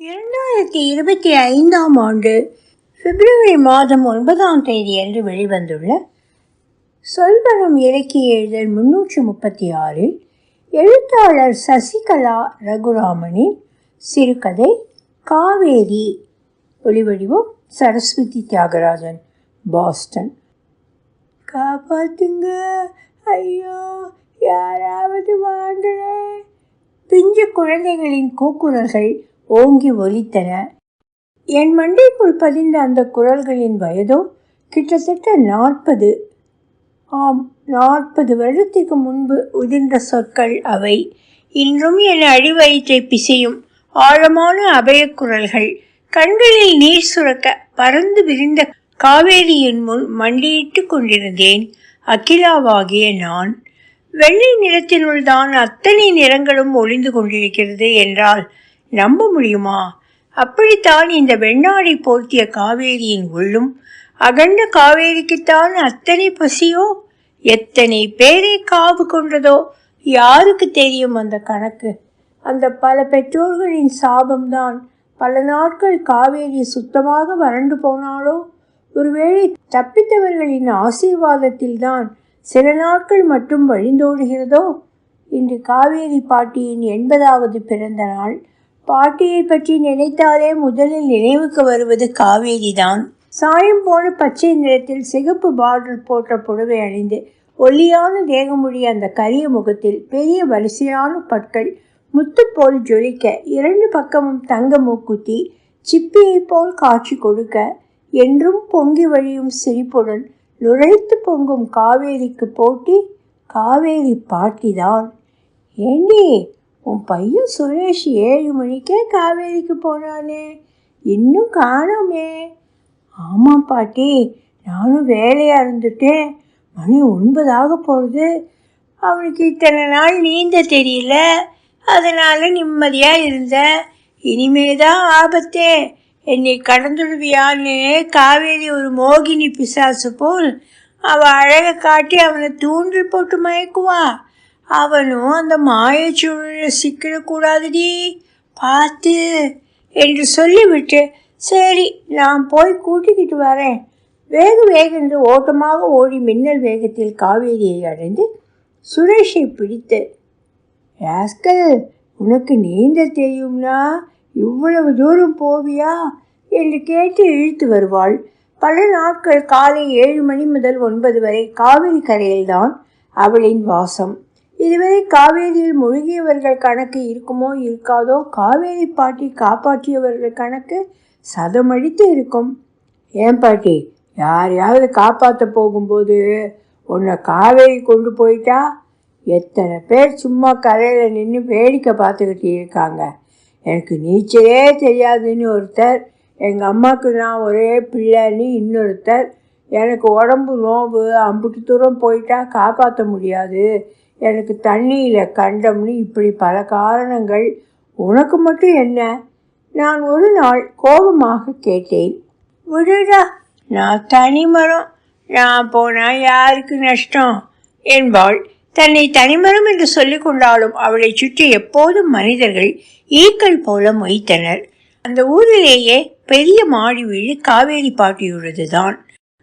இரண்டாயிரத்தி இருபத்தி ஐந்தாம் ஆண்டு பிப்ரவரி மாதம் ஒன்பதாம் தேதி அன்று வெளிவந்துள்ள சொல்வனம் இலக்கிய இதழ் முன்னூற்றி முப்பத்தி ஆறில் எழுத்தாளர் சசிகலா ரகுராமனின் சிறுகதை காவேரி. ஒளிவடிவம் சரஸ்வதி தியாகராஜன் பாஸ்டன். காப்பாத்துங்க ஐயோ யாராவது வாங்கலே பிஞ்சு குழந்தைகளின் கூக்குரல்கள் ஓங்கி ஒலித்தன. என் மண்டைக்குள் பதிந்த அந்த குரல்களின் வயதோ கிட்டத்தட்ட நாற்பது. ஆம் நாற்பது வருடத்திற்கு முன்பு உதிர்ந்த சொற்கள் அவை. இன்றும் என் அடிவயிற்றை பிசையும் ஆழமான அபயக்குரல்கள் கண்களில் நீர் சுரக்க பறந்து விரிந்த காவேரியின் முன் மண்டியிட்டு கொண்டிருந்தேன். அகிலாவாகிய நான் வெள்ளை நிறத்தினுள் தான் அத்தனை நிறங்களும் ஒளிந்து கொண்டிருக்கிறது என்றால் நம்ப முடியுமா? அப்படித்தான் இந்த வெண்ணாடை போர்த்திய காவேரியின் உள்ளும் அகண்ட காவேரிக்குத்தான் அத்தனை பசியோ எத்தனை பேரை காவு கொண்டதோ யாருக்கு தெரியும் அந்த கணக்கு? அந்த பல பெற்றோர்களின் சாபம்தான். பல நாட்கள் காவேரி சுத்தமாக வறண்டு போனாலோ ஒருவேளை தப்பித்தவர்களின் ஆசீர்வாதத்தில்தான் சில நாட்கள் மட்டும் வழிந்தோடுகிறதோ? இன்று காவேரி பாட்டியின் எண்பதாவது பிறந்த நாள் பாட்டியை பற்றி நினைத்தாலே முதலில் நினைவுக்கு வருவது காவேரி தான் சாயம் போன பச்சை நிறத்தில் சிகப்பு பார்டர் போட்ட புடவை அணிந்து ஒல்லியான தேகமுடைய அந்த கரிய முகத்தில் பெரிய வரிசையான பற்கள் முத்து போல் ஜொலிக்க இரண்டு பக்கமும் தங்க மூக்குத்தி சிப்பியைப் போல் காட்சி கொடுக்க என்றும் பொங்கி வழியும் சிரிப்புடன் நுழைத்து பொங்கும் காவேரிக்கு போட்டி காவேரி பாட்டிதான். ஏண்டி உன் பையன் சுரேஷ் ஏழு மணிக்கே காவேரிக்கு போனானே. இன்னும் காணோமே. ஆமாம் பாட்டி நானும் வேலையாக இருந்துட்டேன். மணி ஒன்பதாக போகுது. அவனுக்கு இத்தனை நாள் நீந்த தெரியல. அதனால் நிம்மதியாக இருந்தேன் இனிமே தான் ஆபத்தே. என்னை கடந்துடுவியான்னு காவேரி ஒரு மோகினி பிசாசு போல் அவள் அழகை காட்டி அவனை தூண்டில் போட்டு மயக்குவா. அவனும் அந்த மாயச்சூழலில் சிக்கிடக்கூடாதுடி. பார்த்து என்று சொல்லிவிட்டு சரி நான் போய் கூட்டிக்கிட்டு வரேன். வேக வேகென்று ஓட்டமாக ஓடி மின்னல் வேகத்தில் காவேரியை அடைந்து சுரேஷை பிடித்து ராஸ்கல் உனக்கு நீந்த தெரியும்னா இவ்வளவு தூரம் போவியா? என்று கேட்டு இழுத்து வருவாள். பல நாட்கள் காலை ஏழு மணி முதல் ஒன்பது வரை காவிரி கரையில்தான் அவளின் வாசம். இதுவரை காவேரியில் முழுகியவர்கள் கணக்கு இருக்குமோ இருக்காதோ காவேரி பாட்டி காப்பாற்றியவர்கள் கணக்கு சதமடித்து இருக்கும். ஏன் பாட்டி? யாரையாவது காப்பாற்ற போகும்போது உன்னை காவேரி கொண்டு போயிட்டா? எத்தனை பேர் சும்மா கரையில் நின்று வேடிக்கை பார்த்துக்கிட்டு இருக்காங்க. எனக்கு நீச்சலே தெரியாதுன்னு ஒருத்தர் எங்கள் அம்மாவுக்கு நான் ஒரே பிள்ளைன்னு இன்னொருத்தர் எனக்கு உடம்பு நோவு அம்புட்டு தூரம் போயிட்டா காப்பாற்ற முடியாது. எனக்கு தண்ணியில் கண்டம்னு இப்படி பல காரணங்கள். உனக்கு மட்டும் என்ன? நான் ஒரு நாள் கோபமாக கேட்டேன். விடுடா நான் தனிமரம் நான் போனால் யாருக்கு நஷ்டம்? என்பாள். தன்னை தனிமரம் என்று சொல்லிக் கொண்டாலும் அவளை சுற்றி எப்போதும் மனிதர்கள் ஈக்கள் போல மொய்த்தனர். அந்த ஊரிலேயே பெரிய மாடி வீடு காவேரி பாட்டியுள்ளது தான்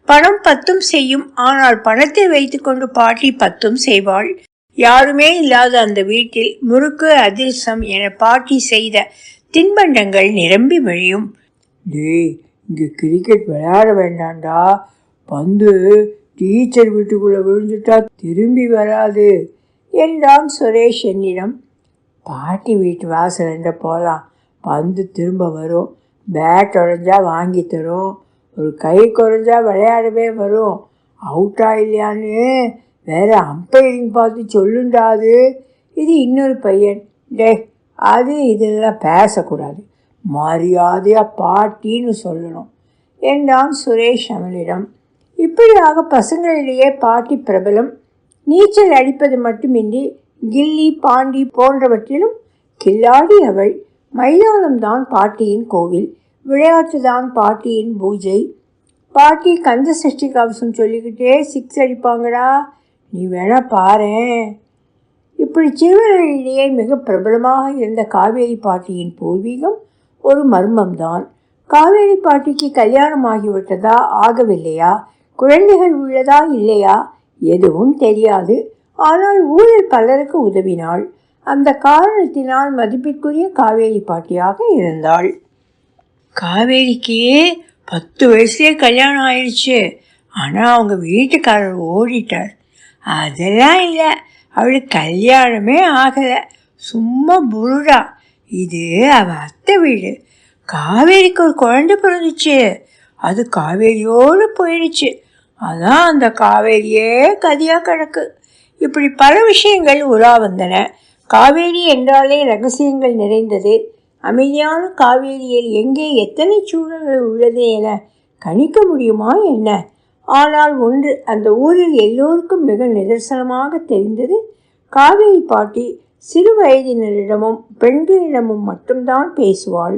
பணம் பத்தும் செய்யும். ஆனால் பணத்தை வைத்துக்கொண்டு பாட்டி பத்தும் செய்வாள். யாருமே இல்லாத அந்த வீட்டில் முறுக்கு அதிர்சம் என பாட்டி செய்த தின்பண்டங்கள் நிரம்பி வழியும் டேய் இங்கே கிரிக்கெட் விளையாட வேண்டாண்டா பந்து டீச்சர் வீட்டுக்குள்ளே விழுந்துட்டா திரும்பி வராது என்றான் சுரேஷ் என்னிடம். பாட்டி வீட்டு வாசலண்ட போகலாம் பந்து திரும்ப வரும். பேட் உடஞ்சா வாங்கி தரும். ஒரு கை குறைஞ்சா விளையாடவே வரும். அவுட்டா இல்லையான்னு வேற அம்பையரிங் பார்த்து சொல்லுண்டாது இது இன்னொரு பையன். டே அது இதெல்லாம் பேசக்கூடாது. மரியாதையாக பாட்டின்னு சொல்லணும். என்றான் சுரேஷ் அவளிடம் இப்படியாக பசங்களிடையே பாட்டி பிரபலம் நீச்சல் அடிப்பது மட்டுமின்றி கில்லி பாண்டி போன்றவற்றிலும் கில்லாடி அவள் மைதானம்தான் பாட்டியின் கோவில் விளையாட்டுதான் பாட்டியின் பூஜை. பாட்டி கந்த சஷ்டி கவசம் சொல்லிக்கிட்டே சிக்ஸ் அடிப்பாங்கடா. நீ வேணா பாரேன் இப்படி சிறுவர்களிடையே மிக பிரபலமாக இருந்த காவேரி பாட்டியின் பூர்வீகம் ஒரு மர்மம்தான். காவேரி பாட்டிக்கு கல்யாணம் ஆகிவிட்டதா ஆகவில்லையா? குழந்தைகள் உள்ளதா இல்லையா? எதுவும் தெரியாது. ஆனால் ஊரில் பலருக்கு உதவினாள். அந்த காரணத்தினால் மதிப்பிற்குரிய காவேரி பாட்டியாக இருந்தாள். காவேரிக்கு பத்து வயசுலேயே கல்யாணம் ஆயிடுச்சு ஆனால் அவங்க வீட்டுக்காரர் ஓடிட்டார். அதெல்லாம் இல்லை. அவளுக்கு கல்யாணமே ஆகலை. சும்மா புருடா இது அவ அத்தை வீடு. காவேரிக்கு ஒரு குழந்தை பிறந்துச்சு. அது காவேரியோடு போயிடுச்சு. அதான் அந்த காவேரியே கதியாக கிடக்கு. இப்படி பல விஷயங்கள் உலா வந்தன. காவேரி என்றாலே ரகசியங்கள் நிறைந்தது. அமைதியான காவேரியில் எங்கே எத்தனை சூழல்கள் உள்ளது என கணிக்க முடியுமா என்ன? ஆனால் ஒன்று அந்த ஊரில் எல்லோருக்கும் மிக நிதர்சனமாக தெரிந்தது காவேரி பாட்டி சிறு வயதினரிடமும் பெண்களிடமும் மட்டும்தான் பேசுவாள்.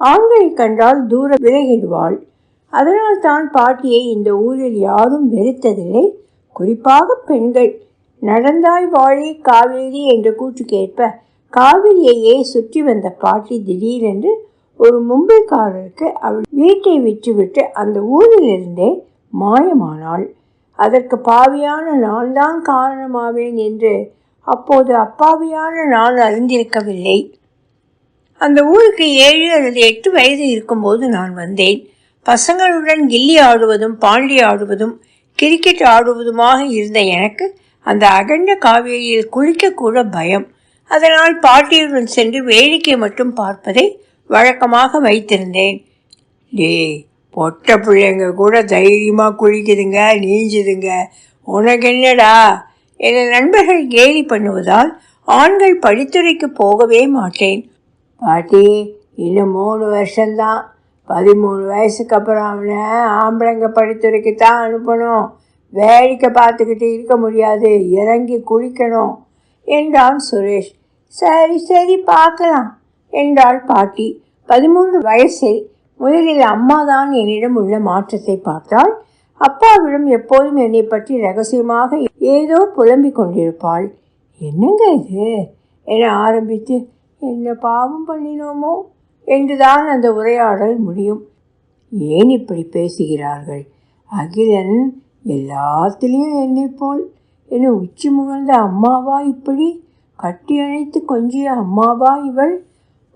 ஆண்களை கண்டால் தூர விலகிடுவாள். அதனால் தான் பாட்டியை இந்த ஊரில் யாரும் வெறுத்ததில்லை. குறிப்பாக பெண்கள். நடந்தாய் வாழி காவேரி என்ற கூற்றுக்கேற்ப காவிரியையே சுற்றி வந்த பாட்டி திடீரென்று ஒரு மும்பைக்காரருக்கு அவள் வீட்டை விற்றுவிட்டு அந்த ஊரிலிருந்தே மாயமானால் அதற்கு பாவியான நான் தான் காரணமாவேன் என்று அப்போது அப்பாவியான நான் அறிந்திருக்கவில்லை. அந்த ஊருக்கு ஏழு அல்லது எட்டு வயது இருக்கும்போது நான் வந்தேன். பசங்களுடன் கில்லி ஆடுவதும் பாண்டி ஆடுவதும் கிரிக்கெட் ஆடுவதுமாக இருந்த எனக்கு அந்த அகண்ட காவேரியில் குளிக்கக்கூட பயம். அதனால் பாட்டியுடன் சென்று வேடிக்கை மட்டும் பார்ப்பதை வழக்கமாக வைத்திருந்தேன். டே பொட்ட பிள்ளைங்க கூட தைரியமாக குளிக்குதுங்க நீஞ்சுதுங்க உனக்கு என்னடா? என நண்பர்கள் கேலி பண்ணுவதால் ஆண்கள் படித்துறைக்கு போகவே மாட்டேன். பாட்டி இன்னும் மூணு வருஷம்தான். பதிமூணு வயசுக்கு அப்புறம் அவனை ஆம்பளைங்க படித்துறைக்கு தான் அனுப்பணும். வேடிக்கை பார்த்துக்கிட்டு இருக்க முடியாது இறங்கி குளிக்கணும் என்றான் சுரேஷ். சரி சரி பார்க்கலாம் என்றாள் பாட்டி. பதிமூன்று வயசில் முதலில் அம்மா தான் என்னிடம் உள்ள மாற்றத்தை பார்த்தாள். அப்பாவிடம் எப்போதும் என்னை பற்றி ரகசியமாக ஏதோ புலம்பிக் கொண்டிருப்பாள். என்னங்க இது? என ஆரம்பித்து என்ன பாவம் பண்ணினோமோ? என்றுதான் அந்த உரையாடல் முடியும். ஏன் இப்படி பேசுகிறார்கள்? அகிலன் எல்லாத்திலையும் என்னை போல் என உச்சி முகழ்ந்த அம்மாவா இப்படி? கட்டி அணைத்து கொஞ்சிய அம்மாவா இவள்?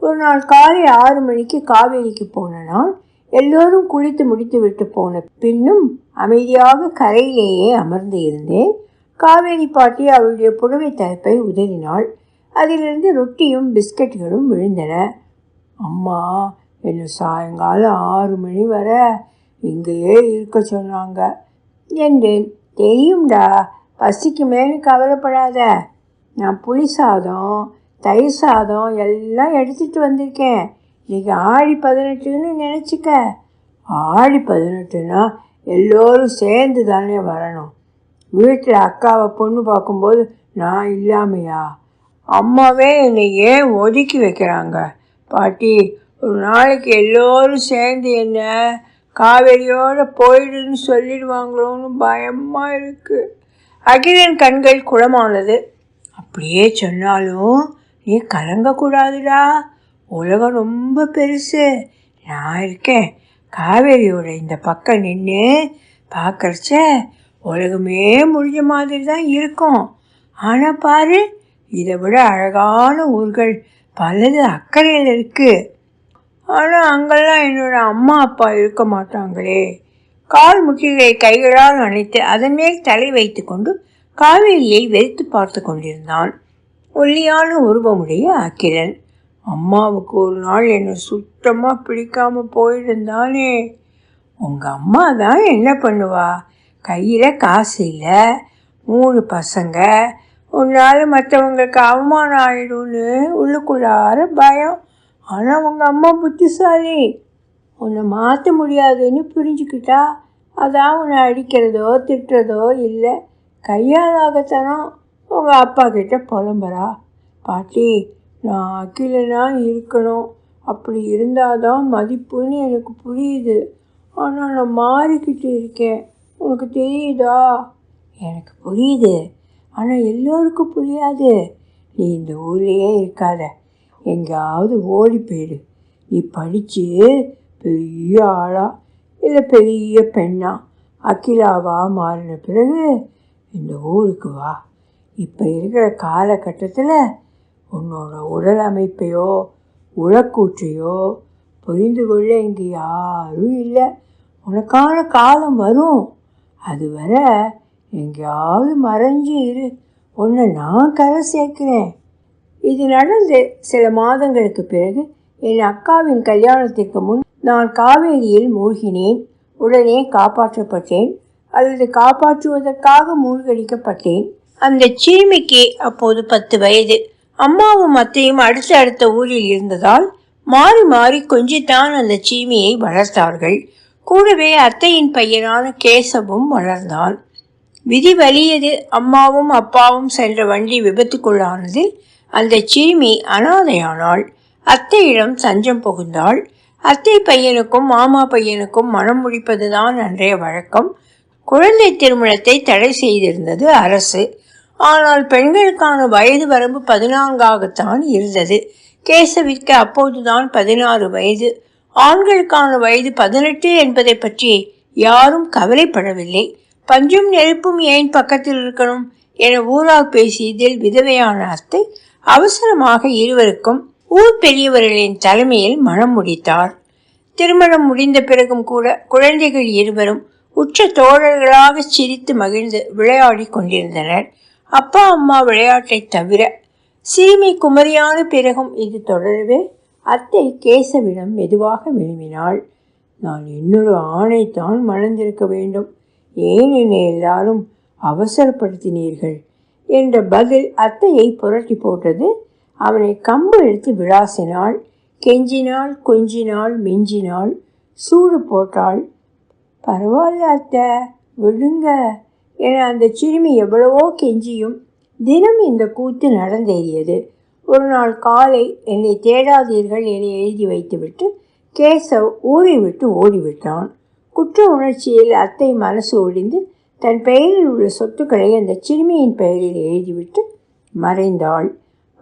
ஒரு நாள் காலை ஆறு மணிக்கு காவேரிக்கு போன நான் எல்லோரும் குளித்து முடித்து விட்டு போன பின்னும் அமைதியாக கரையிலேயே அமர்ந்து இருந்தேன். காவேரி பாட்டி அவளுடைய புடவை தலைப்பை உதறினாள். அதிலிருந்து ரொட்டியும் பிஸ்கட்களும் விழுந்தன. அம்மா என்ன சாயங்காலம் ஆறு மணி வர. இங்கேயே இருக்க சொன்னாங்க. என்றேன். தெரியும்டா பசிக்கு மேலே கவலைப்படாத. நான் புளி சாதம் தயிர் சாதம் எல்லாம் எடுத்துகிட்டு வந்திருக்கேன். இன்றைக்கி ஆடி பதினெட்டுன்னு நினச்சிக்க. ஆடி பதினெட்டுனா எல்லோரும் சேர்ந்து தானே வரணும். வீட்டில் அக்காவை பொண்ணு பார்க்கும்போது நான் இல்லாமையா? அம்மாவே என்னை ஏன் ஒதுக்கி வைக்கிறாங்க? பாட்டி ஒரு நாளைக்கு எல்லோரும் சேர்ந்து என்ன காவேரியோடு போயிடுன்னு சொல்லிடுவாங்களோன்னு பயமாக இருக்குது அகிலன் கண்கள் குளமானது. அப்படியே சொன்னாலும் நீ கலங்கக்கூடாதுடா. உலகம் ரொம்ப பெருசு. நான் இருக்கேன். காவேரியோட இந்த பக்கம் நின்று பார்க்குறச்ச உலகமே முடிஞ்ச மாதிரி தான் இருக்கும். ஆனால் பாரு இதை விட அழகான ஊர்கள் பலது அக்கறையில் இருக்குது ஆனால் அங்கெல்லாம் என்னோட அம்மா அப்பா இருக்க மாட்டாங்களே. கால் முட்டிகளை கைகளால் அணைத்து அதன் மேல் தலை வைத்து கொண்டு காவேரியை வெறித்து பார்த்து கொண்டிருந்தான். ஒல்லியான உருவமுடைய அகிலன். அம்மாவுக்கு ஒரு நாள் என்னை சுத்தமாக பிடிக்காம போயிருந்தானே உங்கள் அம்மா தான் என்ன பண்ணுவா? கையில் காசு இல்லை. மூணு பசங்க. உன்னால் மற்றவங்களுக்கு அவமானம் ஆயிடும்னு உள்ளுக்குள்ளார பயம். ஆனால் உங்கள் அம்மா புத்திசாலி. உன்னை மாற்ற முடியாதுன்னு புரிஞ்சுக்கிட்டா அதான் உன்னை அடிக்கிறதோ திட்டுறதோ இல்லை. கையாளாகத்தனம். உங்கள் அப்பா கிட்ட புலம்புறா. பாட்டி நான் அகிலனா இருக்கணும். அப்படி இருந்தால் தான் மதிப்புன்னு எனக்கு புரியுது. ஆனால் நான் மாறிக்கிட்டு இருக்கேன். உனக்கு தெரியுதா? எனக்கு புரியுது. ஆனால் எல்லோருக்கும் புரியாது. நீ இந்த ஊர்லேயே இருக்காத. எங்கேயாவது ஓடி போயிடு. நீ படித்து பெரிய ஆளா? இல்லை பெரிய பெண்ணா? அகிலாவா மாறின பிறகு இந்த ஊருக்கு வா. இப்போ இருக்கிற காலகட்டத்தில் உன்னோட உடல் அமைப்பையோ உளக்கூற்றையோ புரிந்து கொள்ள இங்கே யாரும் இல்லை. உனக்கான காலம் வரும். அதுவரை எங்கேயாவது மறைஞ்சு இரு. உன்னை நான் கரை சேர்க்கிறேன். இது நடந்து சில மாதங்களுக்கு பிறகு என் அக்காவின் கல்யாணத்திற்கு முன் நான் காவேரியில் மூழ்கினேன். உடனே காப்பாற்றப்பட்டேன். அல்லது காப்பாற்றுவதற்காக மூழ்கடிக்கப்பட்டேன். அந்த சீமிக்கு அப்போது பத்து வயது. அம்மாவும் அத்தையும் அடுத்த அடுத்த ஊரில் இருந்ததால் மாறி மாறி கொஞ்சித்தான் அந்த சீமியை வளர்த்தார்கள். கூடவே அத்தையின் பையனான கேசவும் வளர்ந்தான். விதி வலியது அம்மாவும் அப்பாவும் சென்ற வண்டி விபத்துக்குள்ளானதில் அந்த சீமி அனாதையானாள். அத்தையிடம் தஞ்சம் புகுந்தாள். அத்தை பையனுக்கும் மாமா பையனுக்கும் மனம் முடிப்பதுதான் அன்றைய வழக்கம். குழந்தை திருமணத்தை தடை செய்திருந்தது அரசு. ஆனால் பெண்களுக்கான வயது வரம்பு பதினான்காகத்தான் இருந்தது. கேசவிற்கு அப்போதுதான் பதினாறு வயது. ஆண்களுக்கான வயது பதினெட்டு என்பதை பற்றி யாரும் கவலைப்படவில்லை. பஞ்சும் நெருப்பும் ஏன் பக்கத்தில் இருக்கணும் என ஊரார் பேசியதில் விதவையான அத்தை அவசரமாக இருவருக்கும் ஊர் பெரியவர்களின் தலைமையில் மனம் முடித்தார். திருமணம் முடிந்த பிறகும் கூட குழந்தைகள் இருவரும் உற்ற தோழர்களாக சிரித்து மகிழ்ந்து விளையாடி கொண்டிருந்தனர். அப்பா அம்மா விளையாட்டை தவிர சிறுமி குமரியான பிறகும் இது தொடரவே அத்தை கேசவிடம் மெதுவாக விரும்பினாள் நான் இன்னொரு ஆணைத்தான் மணந்திருக்க வேண்டும். ஏன் என்னை எல்லாரும் அவசரப்படுத்தினீர்கள்? என்ற பதில் அத்தையை புரட்டி போட்டது அவனை கம்பு எடுத்து விளாசினாள். கெஞ்சினாள் கொஞ்சினாள் மிஞ்சினாள். சூடு போட்டாள். பரவாயில்ல அத்தை விடுங்க. என அந்த சிறுமி எவ்வளவோ கெஞ்சியும் தினம் இந்த கூத்து நடந்தேறியது. ஒரு நாள் காலை என்னை தேடாதீர்கள் என எழுதி வைத்துவிட்டு கேசவ் ஊரை விட்டு ஓடிவிட்டான். குற்ற உணர்ச்சியில் அத்தை மனசு ஒடிந்து தன் பெயரில் உள்ள சொத்துக்களை அந்த சிறுமியின் பெயரில் எழுதிவிட்டு மறைந்தாள்.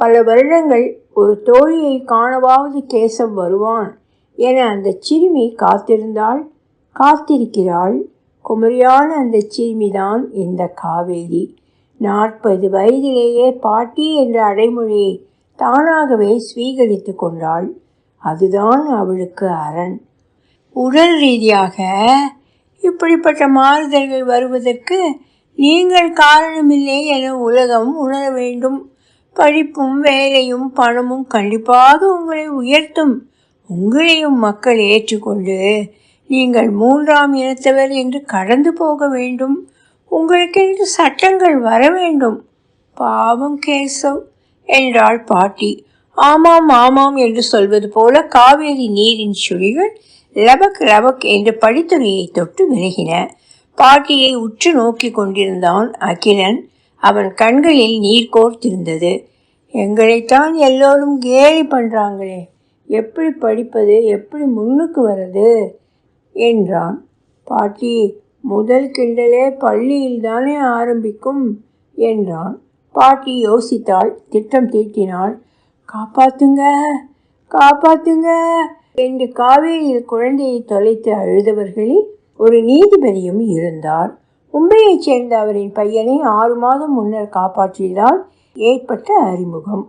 பல வருடங்கள் ஒரு தோழியை காணவாவது கேசவ் வருவான் என அந்த சிறுமி காத்திருந்தாள். காத்திருக்கிறாள். குமரியான அந்த சிறுமிதான் இந்த காவேரி. நாற்பது வயதிலேயே பாட்டி என்ற அடைமொழியை தானாகவே ஸ்வீகரித்து கொண்டாள். அதுதான் அவளுக்கு அரண். உடல் ரீதியாக இப்படிப்பட்ட மாறுதல்கள் வருவதற்கு நீங்கள் காரணமில்லை என உலகம் உணர வேண்டும். படிப்பும் வேலையும் பணமும் கண்டிப்பாக உங்களை உயர்த்தும் உங்களையும் மக்கள் ஏற்றுக்கொண்டு நீங்கள் மூன்றாம் இனத்தவர் என்று கடந்து போக வேண்டும். உங்களுக்கென்று சட்டங்கள் வர வேண்டும். பாவம் கேசவ் என்றாள் பாட்டி. ஆமாம் ஆமாம் என்று சொல்வது போல காவேரி நீரின் சுழிகள் லபக் லபக் என்று படித்துறையை தொட்டு விலகின. பாட்டியை உற்று நோக்கி கொண்டிருந்தான் அகிலன். அவன் கண்களில் நீர் கோர்த்திருந்தது. எங்களைத்தான் எல்லோரும் கேலி பண்ணுறாங்களே எப்படி படிப்பது எப்படி முன்னுக்கு வர்றது? என்றான். பாட்டி முதல் கிண்டலே பள்ளியில் தானே ஆரம்பிக்கும்? என்றான். பாட்டி யோசித்தாள். திட்டம் தீட்டினாள். காப்பாத்துங்க காப்பாத்துங்க என்று காவேரியில் குழந்தையை தொலைத்து அழுதவர்களில் ஒரு நீதிபதியும் இருந்தார். மும்பையைச் சேர்ந்த அவரின் பையனை ஆறு மாதம் முன்னர் காப்பாற்றியதால் ஏற்பட்ட அறிமுகம்.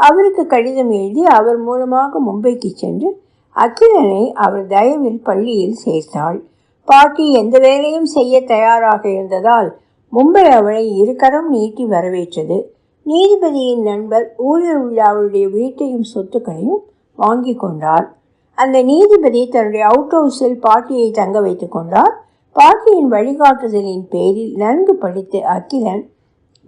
அவருக்கு கடிதம் எழுதி அவர் மூலமாக மும்பைக்கு சென்று அகிலனை அவர் தயவில் பள்ளியில் சேர்த்தாள். பாட்டி எந்த வேலையும் செய்ய தயாராக இருந்ததால் மும்பை அவளை இருக்கரம் நீட்டி வரவேற்றது. நீதிபதியின் நண்பர் ஊரில் உள்ள அவளுடைய வீட்டையும் சொத்துக்களையும் வாங்கி கொண்டார். அந்த நீதிபதி தன்னுடைய அவுட் ஹவுஸில் பாட்டியை தங்க வைத்துக் கொண்டார். பாட்டியின் வழிகாட்டுதலின் பேரில் நன்கு படித்து அகிலன்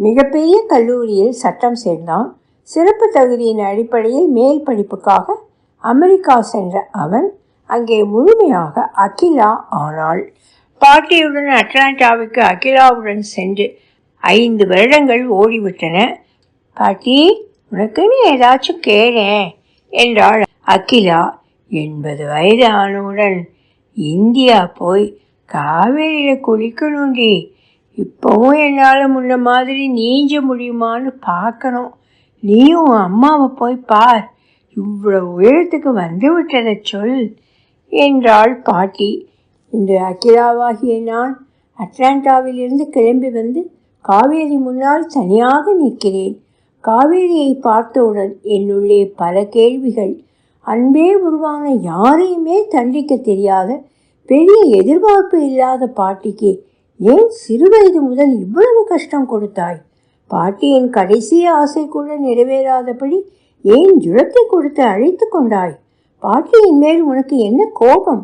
மிகப்பெரிய கல்லூரியில் சட்டம் சேர்ந்தான். சிறப்பு தகுதியின் அடிப்படையில் மேல் படிப்புக்காக அமெரிக்கா சென்ற அவன் அங்கே முழுமையாக அகிலா ஆனாள். பாட்டியுடன் அட்லாண்டாவுக்கு அகிலாவுடன் சென்று ஐந்து வருடங்கள் ஓடிவிட்டன. பாட்டி உனக்குன்னு ஏதாச்சும் கேளேன் என்றாள் அகிலா. எண்பது வயது ஆனவுடன் இந்தியா போய் காவேரியில் குளிக்கணுண்டி இப்போவும் என்னால் முன்ன மாதிரி நீஞ்ச முடியுமான்னு பார்க்கணும். நீயும் உன் அம்மாவை போய் பார். இவ்வளவு உயரத்துக்கு வந்து விட்டதைச் சொல். என்றாள் பாட்டி. இன்று அகிலாவாகிய நான் அட்லாண்டாவிலிருந்து கிளம்பி வந்து காவேரி முன்னால் தனியாக நிற்கிறேன். காவேரியை பார்த்தவுடன் என்னுள்ளே பல கேள்விகள். அன்பே உருவான யாரையுமே தண்டிக்க தெரியாத பெரிய எதிர்பார்ப்பு இல்லாத பாட்டிக்கு ஏன் சிறுவயது முதல் இவ்வளவு கஷ்டம் கொடுத்தாய்? பாட்டியின் கடைசி ஆசை கூட நிறைவேறாதபடி ஏன் ஜுரத்தை கொடுத்து அழைத்து கொண்டாய்? பாட்டியின் மேல் உனக்கு என்ன கோபம்?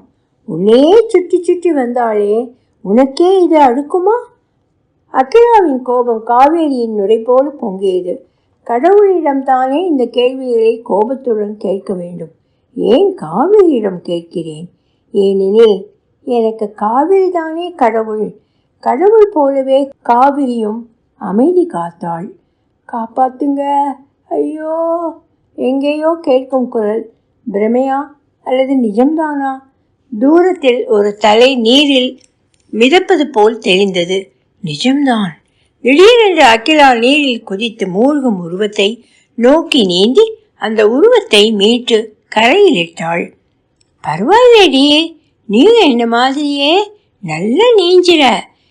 உள்ளே சுற்றி சுற்றி வந்தாளே உனக்கே இது அடுக்குமா? அகிலாவின் கோபம் காவேரியின் நுரை போல பொங்கியது. கடவுளிடம்தானே இந்த கேள்விகளை கோபத்துடன் கேட்க வேண்டும். ஏன் காவேரியிடம் கேட்கிறேன்? ஏனெனில் எனக்கு காவிரி தானே கடவுள். கடவுள் போலவே காவிரியும் அமைதி காத்தாள். காப்பாத்துங்க ஐயோ! எங்கேயோ கேட்கும் குரல் பிரமையா அல்லது நிஜம்தானா? தூரத்தில் ஒரு தலை நீரில் மிதப்பது போல் தெரிந்தது நிஜம்தான். திடீரென்று அகிலா நீரில் குதித்து மூழ்கும் உருவத்தை நோக்கி நீந்தி அந்த உருவத்தை மீட்டு கரையில் இட்டாள். பரவாயில்லடி நீ என்ன மாதிரியே? நல்ல நீஞ்சிற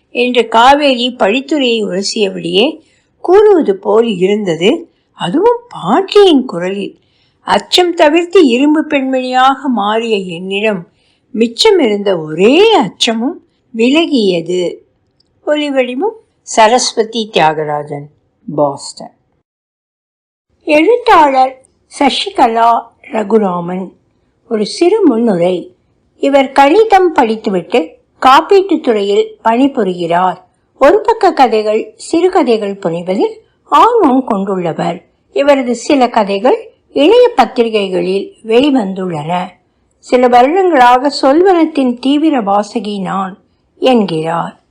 என்று காவேரி படித்துறையை உரசியபடியே கூறுவது போல் இருந்தது. அதுவும் பாட்டியின் குரலில். அச்சம் தவிர்த்து இரும்பு பெண்மணியாக மாறிய என்னிடம் மிச்சம் இருந்த ஒரே அச்சமும் விலகியது. ஒலிவடிவம் சரஸ்வதி தியாகராஜன் பாஸ்டன். எழுத்தாளர் சசிகலா ரகுராமன். ஒரு சிறு முன்னுரை. இவர் கணிதம் படித்துவிட்டு காப்பீட்டுத் துறையில் பணிபுரிகிறார். ஒரு பக்க கதைகள் சிறுகதைகள் புனைவதில் ஆர்வம் கொண்டுள்ளவர். இவரது சில கதைகள் இளைய பத்திரிகைகளில் வெளிவந்துள்ளன. சில வருடங்களாக சொல்வனத்தின் தீவிர வாசகி நான் என்கிறார்.